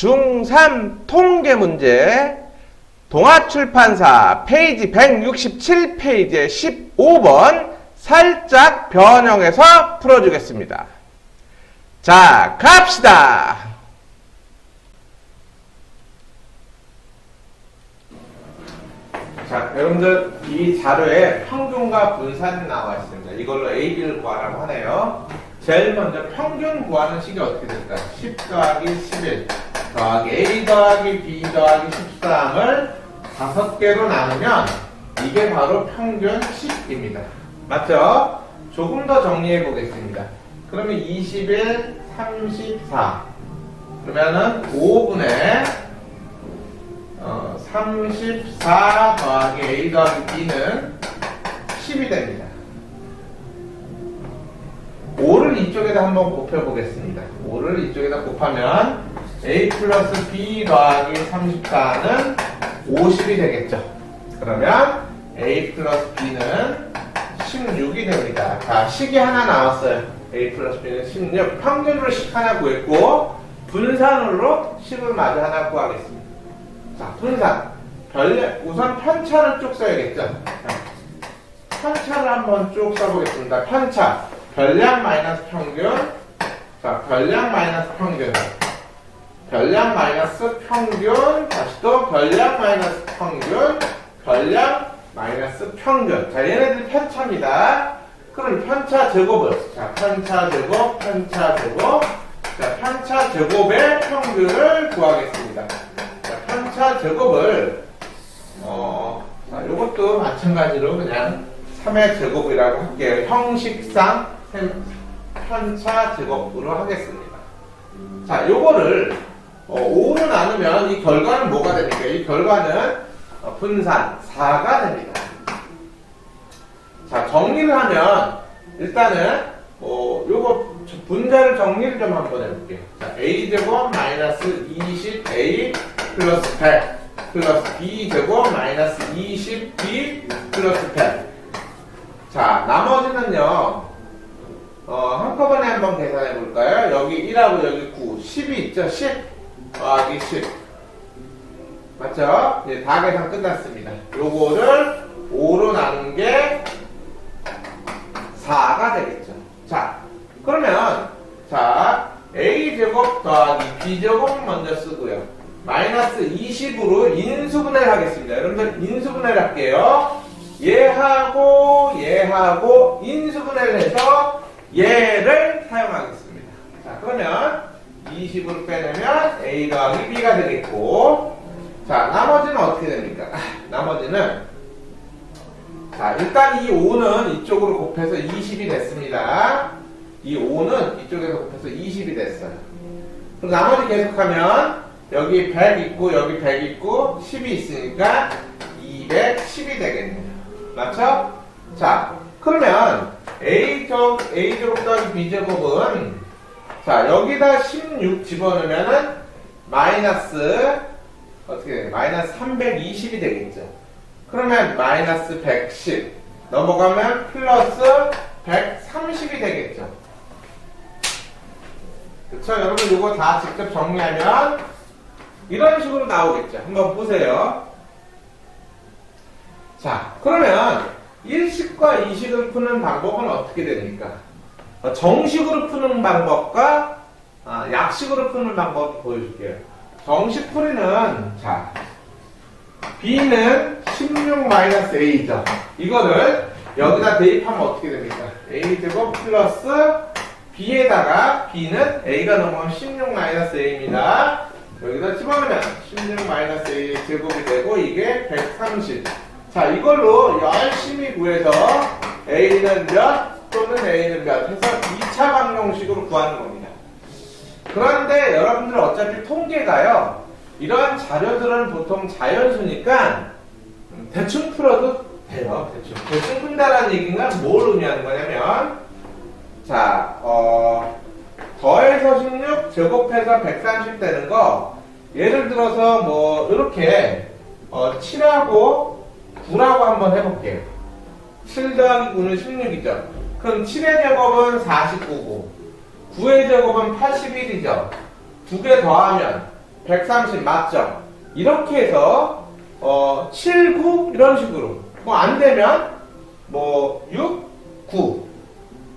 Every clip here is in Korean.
중3 통계 문제 동아출판사 페이지 167페이지의 15번 살짝 변형해서 풀어주겠습니다. 자, 갑시다. 자, 여러분들 이 자료에 평균과 분산이 나와 있습니다. 이걸로 A, B를 구하라고 하네요. 제일 먼저 평균 구하는 식이 어떻게 될까요? 10 더하기 11 더하기 A 더하기 B 더하기 13을 다섯 개로 나누면 이게 바로 평균 10입니다. 맞죠? 조금 더 정리해 보겠습니다. 그러면 21, 34 그러면은 5분의 어, 34 더하기 A 더하기 B는 10이 됩니다. 5를 이쪽에다 한번 곱해보겠습니다. 5를 이쪽에다 곱하면 A 플러스 B 더하기 34는 50이 되겠죠. 그러면 A 플러스 B는 16이 됩니다. 자, 식이 하나 나왔어요. A 플러스 B는 16. 평균으로 식 하나 구했고, 분산으로 식을 마저 하나 구하겠습니다. 자, 분산. 별려, 우선 편차를 쭉 써야겠죠. 자, 편차를 한번 쭉 써보겠습니다. 편차. 별량 마이너스 평균. 자, 별량 마이너스 평균. 별량 마이너스 평균. 다시 또 별량 마이너스 평균. 별량 마이너스 평균. 자, 얘네들 편차입니다. 그럼 편차 제곱을. 자, 편차 제곱, 편차 제곱. 자, 편차 제곱의 평균을 구하겠습니다. 자, 편차 제곱을, 어, 자, 요것도 마찬가지로 그냥 3의 제곱이라고 할게요. 형식상 셈- 편차 제곱으로 하겠습니다. 자, 요거를 어, 5로 나누면 이 결과는 뭐가 됩니까? 이 결과는 어, 분산 4가 됩니다. 자, 정리를 하면 일단은 어, 요거 분자를 정리를 좀 한번 해볼게요. 자, a제곱 마이너스 20a 플러스 100 플러스 b제곱 마이너스 20b 플러스 100 자, 나머지는요, 어, 한꺼번에 한번 계산해 볼까요? 여기 1하고 여기 9, 10이 있죠? 10 더하기 10. 맞죠? 이제 다 계산 끝났습니다. 요거를 5로 나눈 게 4가 되겠죠. 자, 그러면, 자, a제곱 더하기 b제곱 먼저 쓰고요. 마이너스 20으로 인수분해를 하겠습니다. 여러분들 인수분해를 할게요. 얘하고 얘하고 인수분해를 해서 얘를 사용하겠습니다. 자, 그러면 20으로 빼내면 a 더하기 b가 되겠고 자, 나머지는 어떻게 됩니까? 아, 나머지는 자, 일단 이 5는 이쪽으로 곱해서 20이 됐습니다. 이 5는 이쪽에서 곱해서 20이 됐어요. 그럼 나머지 계속하면 여기 100 있고 여기 100 있고 10이 있으니까 210이 되겠네요. 맞죠? 자, 그러면 A제곱, A제곱 더하기 B제곱은 자, 여기다 16 집어넣으면은 마이너스 어떻게 돼요? 마이너스 320이 되겠죠. 그러면 마이너스 110 넘어가면 플러스 130이 되겠죠. 그쵸? 여러분 이거 다 직접 정리하면 이런 식으로 나오겠죠. 한번 보세요. 자, 그러면 일식과 이식을 푸는 방법은 어떻게 됩니까? 어, 정식으로 푸는 방법과 아, 약식으로 푸는 방법 보여줄게요. 정식 풀이는 자 b는 16-a죠. 이거를 여기다 대입하면 어떻게 됩니까? a제곱 플러스 b에다가 b는 a가 넘어가면 16-a입니다. 여기다 집어넣으면 16-a 제곱이 되고 이게 130. 자 이걸로 열심히 구해서 a는 몇 또는 a는 몇 해서 2차 방정식으로 구하는 겁니다. 그런데 여러분들 어차피 통계가요. 이런 자료들은 보통 자연수니까 음, 대충 풀어도 돼요. 대충. 대충 푼다라는 얘기가 뭘 의미하는 거냐면 자, 어, 더해서 16 제곱해서 130 되는 거 예를 들어서 뭐 이렇게 어, 7하고 9라고 한번 해볼게요. 7 더하기 9는 16이죠. 그럼 7의 제곱은 49고 9의 제곱은 81이죠. 두 개 더하면 130 맞죠? 이렇게 해서 어, 7, 9 이런 식으로 뭐 안 되면 뭐 6, 9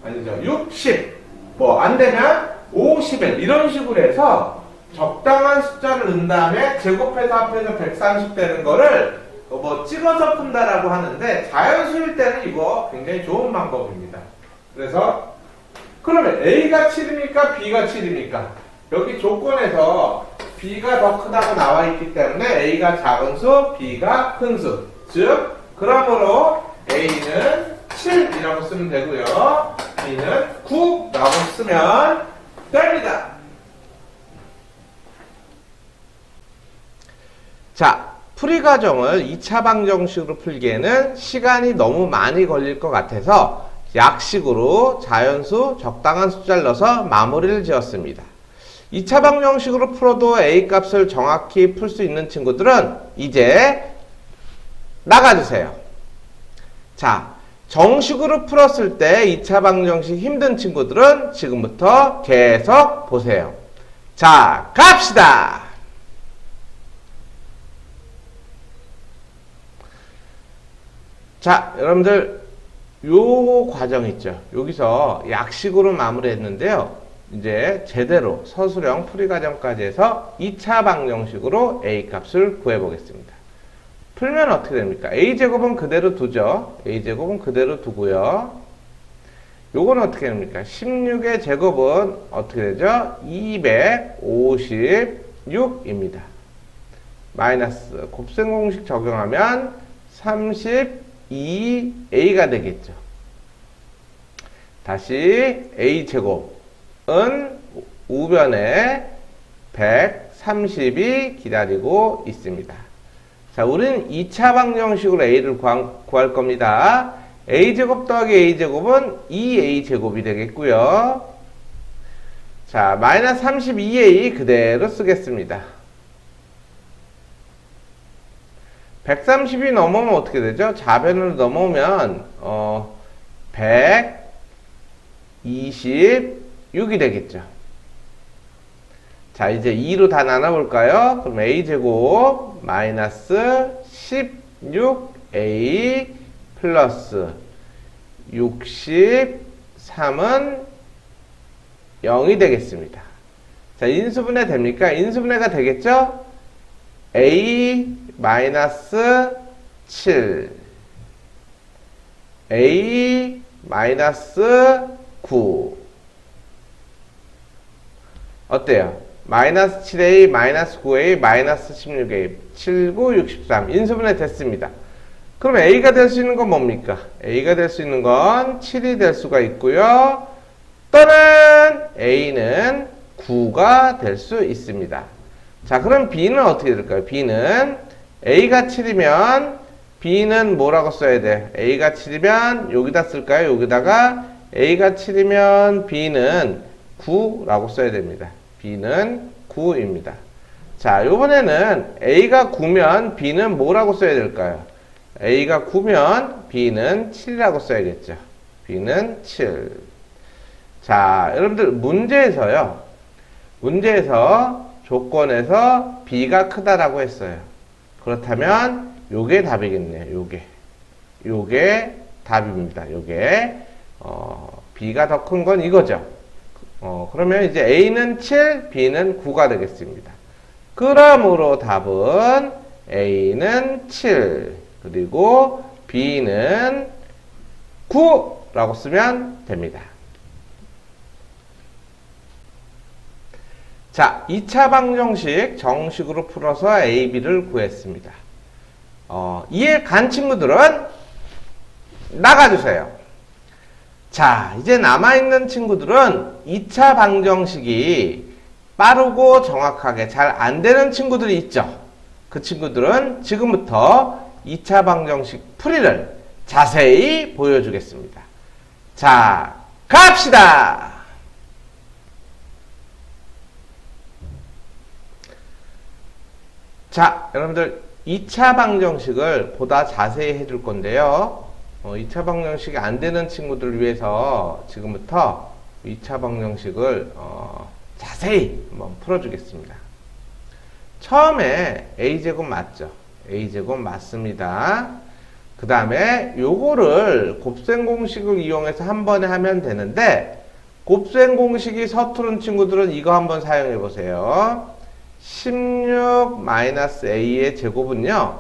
아니죠 6, 10 뭐 안 되면 5, 11 이런 식으로 해서 적당한 숫자를 넣은 다음에 제곱해서 합해서 130 되는 거를 뭐 찍어서 푼다라고 하는데 자연수일 때는 이거 굉장히 좋은 방법입니다. 그래서 그러면 A가 7입니까? B가 7입니까? 여기 조건에서 B가 더 크다고 나와 있기 때문에 A가 작은 수, B가 큰 수. 즉, 그러므로 A는 7이라고 쓰면 되고요. B는 9라고 쓰면 됩니다. 자, 풀이 과정을 2차 방정식으로 풀기에는 시간이 너무 많이 걸릴 것 같아서 약식으로 자연수 적당한 숫자를 넣어서 마무리를 지었습니다. 2차 방정식으로 풀어도 A 값을 정확히 풀 수 있는 친구들은 이제 나가주세요. 자, 정식으로 풀었을 때 2차 방정식 힘든 친구들은 지금부터 계속 보세요. 자, 갑시다! 자, 여러분들 요 과정 있죠. 여기서 약식으로 마무리했는데요. 이제 제대로 서술형 풀이 과정까지 해서 2차 방정식으로 A 값을 구해 보겠습니다. 풀면 어떻게 됩니까? A 제곱은 그대로 두죠. A 제곱은 그대로 두고요. 요건 어떻게 됩니까? 16의 제곱은 어떻게 되죠? 256입니다. 마이너스 곱셈 공식 적용하면 32A가 되겠죠. 다시 A 제곱은 우변에 130이 기다리고 있습니다. 자, 우리는 2차 방정식으로 A를 구할 겁니다. A제곱 더하기 A제곱은 2A제곱이 되겠고요. 자, 마이너스 32A 그대로 쓰겠습니다. 130이 넘으면 어떻게 되죠? 좌변으로 넘어오면 어, 126이 되겠죠. 자, 이제 2로 다 나눠볼까요? 그럼 a제곱 마이너스 16a 플러스 63은 0이 되겠습니다. 자, 인수분해 됩니까? 인수분해가 되겠죠? a 마이너스 7 a 마이너스 9 어때요? 마이너스 7a, 마이너스 9a, 마이너스 16a, 7, 9, 63 인수분해 됐습니다. 그럼 a가 될 수 있는 건 뭡니까? a가 될 수 있는 건 7이 될 수가 있고요. 또는 a는 9가 될 수 있습니다. 자, 그럼 b는 어떻게 될까요? b는 a가 7이면 b는 뭐라고 써야 돼? a가 7이면 여기다 쓸까요? 여기다가 a가 7이면 b는 9라고 써야 됩니다. b는 9입니다. 자, 요번에는 a가 9면 b는 뭐라고 써야 될까요? a가 9면 b는 7이라고 써야겠죠. b는 7. 자, 여러분들 문제에서요. 문제에서 조건에서 b가 크다라고 했어요. 그렇다면 요게 답이겠네요. 요게. 요게 답입니다. 요게 어, b가 더 큰 건 이거죠. 어, 그러면 이제 a는 7, b는 9가 되겠습니다. 그러므로 답은 a는 7, 그리고 b는 9라고 쓰면 됩니다. 자, 2차 방정식 정식으로 풀어서 a, b를 구했습니다. 어, 이해 간 친구들은 나가주세요. 자, 이제 남아있는 친구들은 2차 방정식이 빠르고 정확하게 잘 안 되는 친구들이 있죠. 그 친구들은 지금부터 2차 방정식 풀이를 자세히 보여주겠습니다. 자, 갑시다! 자, 여러분들 2차 방정식을 보다 자세히 해줄 건데요. 어, 2차 방정식이 안 되는 친구들을 위해서 지금부터 2차 방정식을 어, 자세히 한번 풀어주겠습니다. 처음에 a제곱 맞죠? a제곱 맞습니다. 그 다음에 요거를 곱셈 공식을 이용해서 한 번에 하면 되는데 곱셈 공식이 서투른 친구들은 이거 한번 사용해 보세요. 16-a의 제곱은요.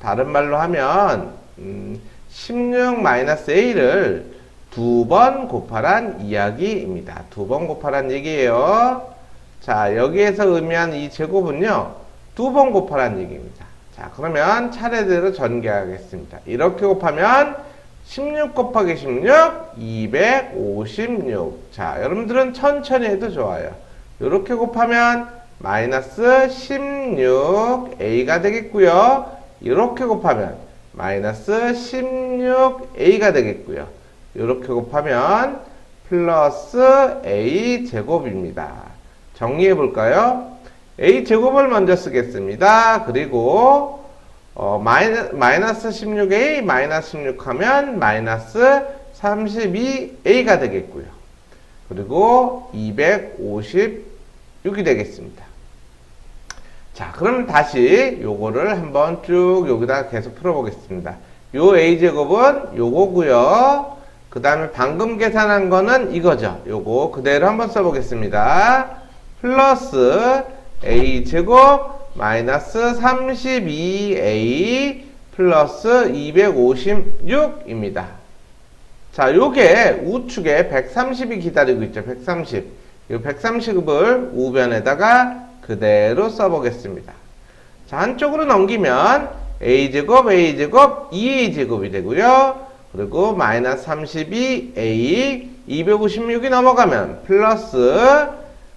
다른 말로 하면 음, 16-a를 두 번 곱하란 이야기입니다. 두 번 곱하란 얘기예요. 자, 여기에서 의미한 이 제곱은요. 두 번 곱하란 얘기입니다. 자, 그러면 차례대로 전개하겠습니다. 이렇게 곱하면 16 곱하기 16, 256. 자, 여러분들은 천천히 해도 좋아요. 이렇게 곱하면 마이너스 16a가 되겠고요. 이렇게 곱하면 마이너스 16a가 되겠고요. 이렇게 곱하면 플러스 a 제곱입니다. 정리해 볼까요? a 제곱을 먼저 쓰겠습니다. 그리고 어, 마이너, 마이너스 16a 마이너스 16 하면 마이너스 32a가 되겠고요. 그리고 256이 되겠습니다. 자, 그럼 다시 요거를 한번 쭉 여기다 계속 풀어보겠습니다. 요 a제곱은 요거고요. 그 다음에 방금 계산한 거는 이거죠. 요거 그대로 한번 써보겠습니다. 플러스 a제곱 마이너스 32a 플러스 256입니다. 자, 요게 우측에 130이 기다리고 있죠. 130. 이 130을 우변에다가 그대로 써보겠습니다. 자, 한쪽으로 넘기면 a제곱, a제곱, 2a제곱이 되고요. 그리고 마이너스 32a, 256이 넘어가면 플러스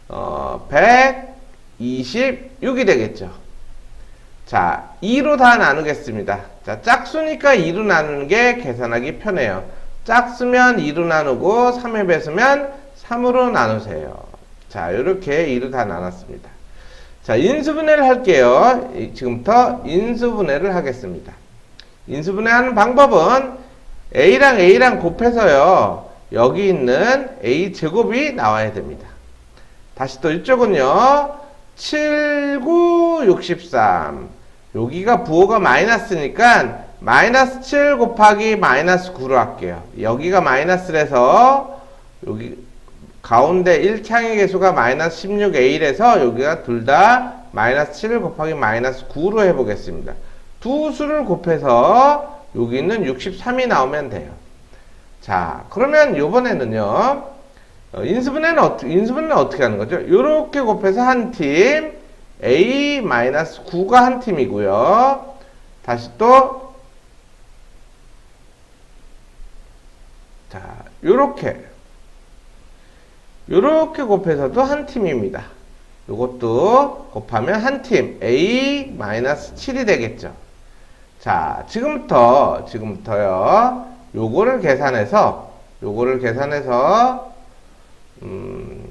어, 126이 되겠죠. 자, 2로 다 나누겠습니다. 자, 짝수니까 2로 나누는 게 계산하기 편해요. 짝수면 2로 나누고 3에 배수면 3으로 나누세요. 자, 이렇게 2로 다 나눴습니다. 자, 인수분해를 할게요. 이- 지금부터 인수분해를 하겠습니다. 인수분해하는 방법은 A랑 A랑 곱해서요. 여기 있는 A 제곱이 나와야 됩니다. 다시 또 이쪽은요. 7, 9, 63. 여기가 부호가 마이너스니까 마이너스 7 곱하기 마이너스 9로 할게요. 여기가 마이너스라서 여기 가운데 1창의 개수가 마이너스 16a래서 여기가 둘 다 마이너스 7 곱하기 마이너스 9로 해보겠습니다. 두 수를 곱해서 여기 있는 63이 나오면 돼요. 자, 그러면 요번에는요, 어, 인수분해는 어떻게, 인수분해는 어떻게 하는 거죠? 요렇게 곱해서 한 팀, A-9가 한 팀이고요. 다시 또, 자, 요렇게. 요렇게 곱해서도 한 팀입니다. 요것도 곱하면 한 팀, A-7이 되겠죠. 자, 지금부터, 지금부터요, 요거를 계산해서, 요거를 계산해서, 음,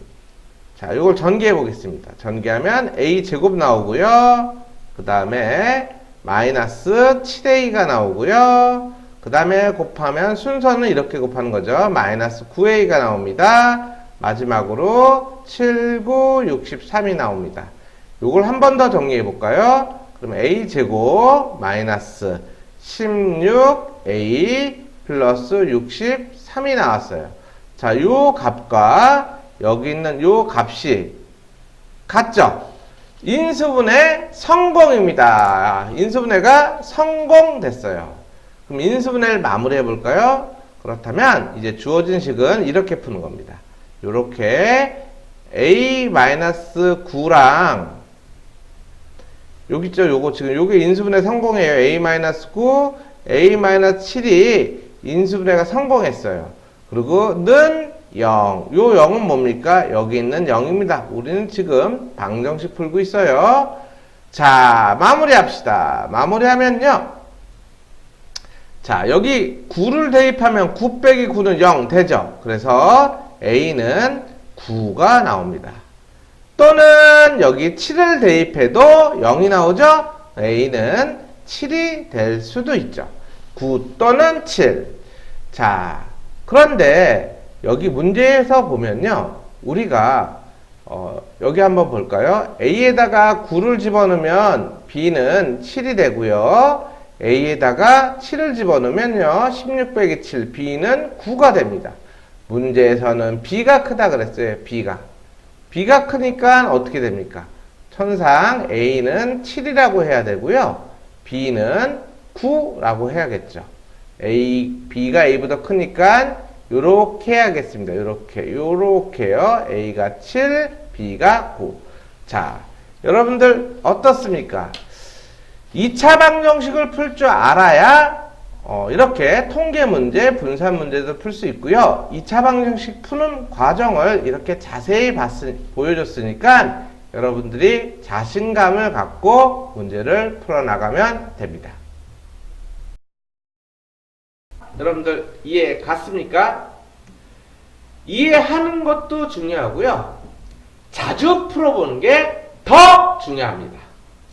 자, 요걸 전개해 보겠습니다. 전개하면 A 제곱 나오고요. 그 다음에 마이너스 7A가 나오고요. 그 다음에 곱하면 순서는 이렇게 곱하는 거죠. 마이너스 9A가 나옵니다. 마지막으로 7, 9, 63이 나옵니다. 요걸 한 번 더 정리해 볼까요? 그럼 A 제곱 마이너스 16A 플러스 63이 나왔어요. 자, 요 값과 여기 있는 요 값이 같죠? 인수분해 성공입니다. 인수분해가 성공됐어요. 그럼 인수분해를 마무리해 볼까요? 그렇다면 이제 주어진 식은 이렇게 푸는 겁니다. 요렇게 a-9랑 여기 있죠? 요거 지금 요게 인수분해 성공해요. a-9, a-7이 인수분해가 성공했어요. 그리고 는 0. 요 0은 뭡니까? 여기 있는 0입니다. 우리는 지금 방정식 풀고 있어요. 자, 마무리합시다. 마무리하면요. 자, 여기 9를 대입하면 9 빼기 9는 0 되죠? 그래서 A는 9가 나옵니다. 또는 여기 7을 대입해도 0이 나오죠? A는 7이 될 수도 있죠. 9 또는 7. 자, 그런데 여기 문제에서 보면요. 우리가 어, 여기 한번 볼까요? A에다가 9를 집어넣으면 B는 7이 되고요. A에다가 7을 집어넣으면요. 16 빼기 7, B는 9가 됩니다. 문제에서는 B가 크다 그랬어요. B가. B가 크니까 어떻게 됩니까? 천상 A는 7이라고 해야 되고요. B는 9라고 해야겠죠. A, B가 A보다 크니까 요렇게 해야겠습니다. 요렇게, 요렇게요. A가 7, B가 9. 자, 여러분들 어떻습니까? 2차 방정식을 풀 줄 알아야 어, 이렇게 통계 문제, 분산 문제도 풀 수 있고요. 2차 방정식 푸는 과정을 이렇게 자세히 봤으, 보여줬으니까 여러분들이 자신감을 갖고 문제를 풀어나가면 됩니다. 여러분들 이해 갔습니까? 이해하는 것도 중요하고요. 자주 풀어보는 게 더 중요합니다.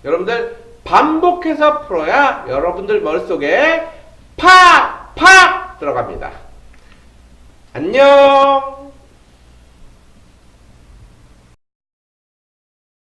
여러분들 반복해서 풀어야 여러분들 머릿속에 팍팍 들어갑니다. 안녕!